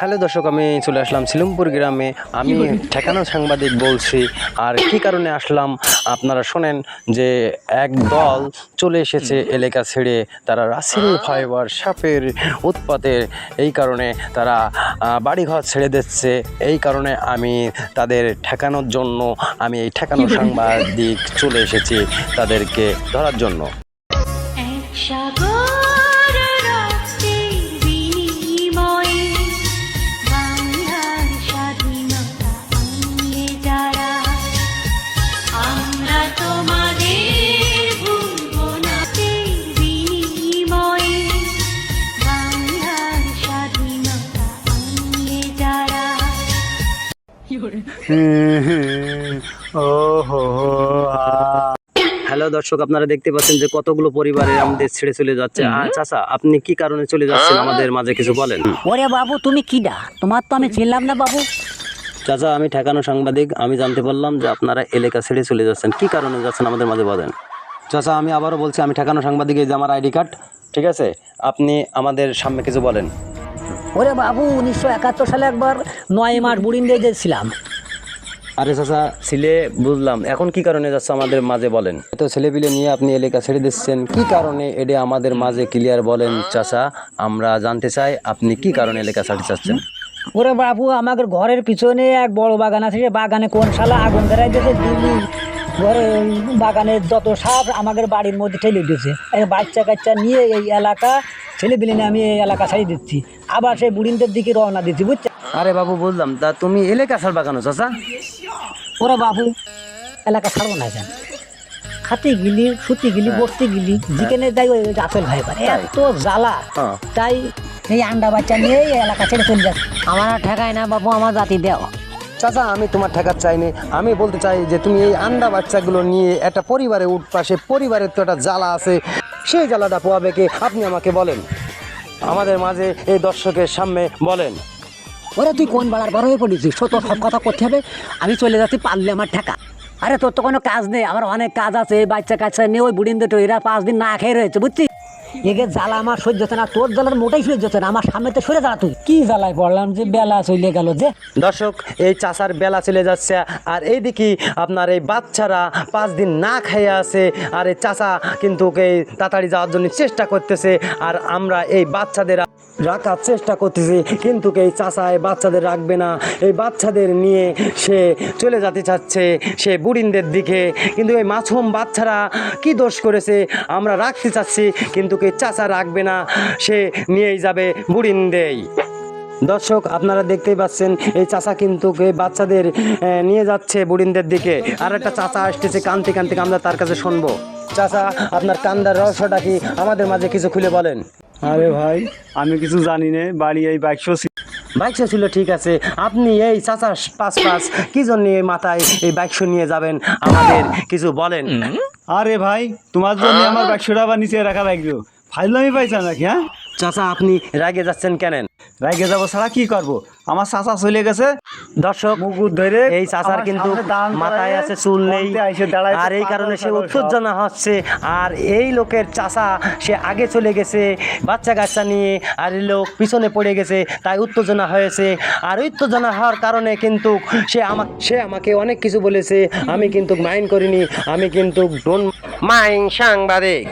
Hello দর্শক, আমি চলে আসলাম সিলুমপুর গ্রামে। আমি ঠেকানো সাংবাদিক বলছি, আর কি কারণে আসলাম? আপনারা শোনেন যে এক দল চলে এসেছে এলাকা ছেড়ে। তারা রাসেল ফাইবার সাপের উৎপাতের এই কারণে তারা বাড়িঘর ছেড়ে দিচ্ছে। এই কারণে আমি তাদের ঠেকানোর জন্য, আমি এই ঠেকানো সাংবাদিক চলে এসেছি তাদেরকে ধরার জন্য। হ্যালো দর্শক আপনারা দেখতে পাচ্ছেন যে কতগুলো পরিবারে আমাদের ছেড়ে চলে যাচ্ছে। চাচা আপনি কি কারণে চলে যাচ্ছেন আমাদের মাঝে কিছু বলেন? ওরে বাবু তুমি কিডা তোমার তো আমি চিনলাম না বাবু। চাচা আমি ঠেকানো সাংবাদিক। আমি জানতে পারলাম যে আপনারা এলাকা ছেড়ে চলে যাচ্ছেন। কি কারণে যাচ্ছেন আমাদের মাঝে বলেন? চাচা আমি আবারও বলছি আমি ঠেকানো সাংবাদিক এই যে আমার আইডি কার্ড ঠিক আছে? আপনি আমাদের সামনে কিছু বলেন। ওরে বাবু উনিশশো একাত্তর সালে একবার নয় মাস বুড়িন দিয়ে গেছিলাম। আরে চাচা ছেলে বুঝলাম। এখন কি কারণে যাচ্ছে আমাদের মাঝে বলেন? তো ছেলেপিলে নিয়ে আপনি এলাকা ছেড়ে দিচ্ছেন। কি কারণে এটা আমাদের মাঝে ক্লিয়ার বলেন চাচা? আমরা জানতে চাই আপনি কি কারণে এলাকা ছাড়তে চাচ্ছেন ওরে বাবু আমাদের ঘরের পিছনে এক বড় বাগান আছে। বাগানে কোন শালা আগুন ধরাই দিয়েছে দিল্লি ঘরে বাগানের যত সাপ আমাদের বাড়ির মধ্যে ঠেলে দিয়েছে। এই বাচ্চা কাচ্চা নিয়ে এই এলাকা ছেলে বিলে নিয়ে আমি এই এলাকা ছাড়িয়ে দিচ্ছি। আবার সেই বুড়িনদের দিকে রওনা দিচ্ছি বুঝছে? আরে বাবু বললাম তা তুমি এলাকা ছাড়বা কেন চাচা? ওরে বাবু এলাকা ছাড়বো না কেন? খাতে গিলি সুতি গিলি বসতে গিলি যেখানে যাই ওই আপেল ভাই পারে এত জ্বালা। হ্যাঁ। তাই এই আন্ডা বাচ্চা নিয়ে এই এলাকা ছেড়ে চলে যাচ্ছে। আমার আর ঠেকায় না বাবু আমার জাতি দেও। চাচা আমি তোমার ঠেকার চাইনি। আমি বলতে চাই যে তুমি এই আন্ডা বাচ্চাগুলো নিয়ে একটা পরিবারে উঠবা সে পরিবারের তো একটা জ্বালা আছে। সেই জ্বালাটা পোয়াবে কে? আপনি আমাকে বলেন। আমাদের মাঝে এই দর্শকের সামনে বলেন। ওরে তুই কোন বেলার বড় হয়ে পড়েছিস? তো তোর সব কথা করতে হবে। আমি চলে যাচ্ছি পারলে আমার ঠেকা। আরে তোর তো কোনো কাজ নেই। আমার অনেক কাজ আছে, এই বাচ্চা কাচ্চা নিয়ে ওই বুড়িন্দ দুটো এরা পাঁচ দিন না খেয়ে রয়েছে, বুঝছিস? এগে জ্বালা আমার সহ্য হচ্ছে না তোর জ্বালার মোটাই সহ্য হচ্ছে না আমার সামনে তো সরে দাঁড়া তুই। কি জ্বালায় পড়লাম যে বেলা চলে গেল যে? দর্শক এই চাচার বেলা চলে যাচ্ছে আর এইদিকে আপনার এই বাচ্চারা পাঁচ দিন না খাইয়ে আছে আর এই চাচা কিন্তু এই তাড়াতাড়ি যাওয়ার জন্য চেষ্টা করতেছে আর আমরা এই বাচ্চাদের রাখার চেষ্টা করতেছি কিন্তু এই চাচা এই বাচ্চাদের রাখবে না। এই বাচ্চাদের নিয়ে সে চলে যেতে চাচ্ছে সে বুড়িনদের দিকে। কিন্তু এই মাছুম বাচ্চারা কি দোষ করেছে আমরা রাখতে চাচ্ছি কিন্তু এই চাচা রাখবে না সে নিয়েই যাবে বুড়িনদেই দর্শক আপনারা দেখতেই পাচ্ছেন এই চাচা কিন্তু বাচ্চাদের নিয়ে যাচ্ছে বুড়িনদের দিকে। আর একটা চাচা আসতেছে কান্তি কান্তি আমরা তার কাছে শুনব। চাচা আপনার কান্দার রহস্যটা কি আমাদের মাঝে কিছু খুলে বলেন? আরে ভাই আমি কিছু জানি না বাড়ি এই বাইকশো বাইকশো ছিল। ঠিক আছে। আপনি এই চাচা পাঁচ পাঁচ কি জন্য মাথায় এই বাইকশো নিয়ে যাবেন? আমাদের কিছু বলেন। আরে ভাই তোমার জন্য আমার বাক্সটা আবার নিচে রাখা লাগবে ফাইজলামি পাইছেন নাকি হ্যাঁ? চাচা আপনি রাগে যাচ্ছেন কেন? রাগে যাব ছাড়া কি করব? আমার চাচা চলে গেছে দর্শক মুকুট ধরে এই চাচার কিন্তু মাথায় আছে চুল নেই। আর এই কারণে সে উত্তেজনা হচ্ছে। আর এই লোকের চাচা সে আগে চলে গেছে বাচ্চা কাচ্চা নিয়ে আর এই লোক পিছনে পড়ে গেছে তাই উত্তেজনা হয়েছে। আর উত্তেজনা হওয়ার কারণে কিন্তু সে আমাকে সে আমাকে অনেক কিছু বলেছে। আমি কিন্তু মাইন্ড করিনি আমি কিন্তু ডোন মাইন্ড সাংবাদিক।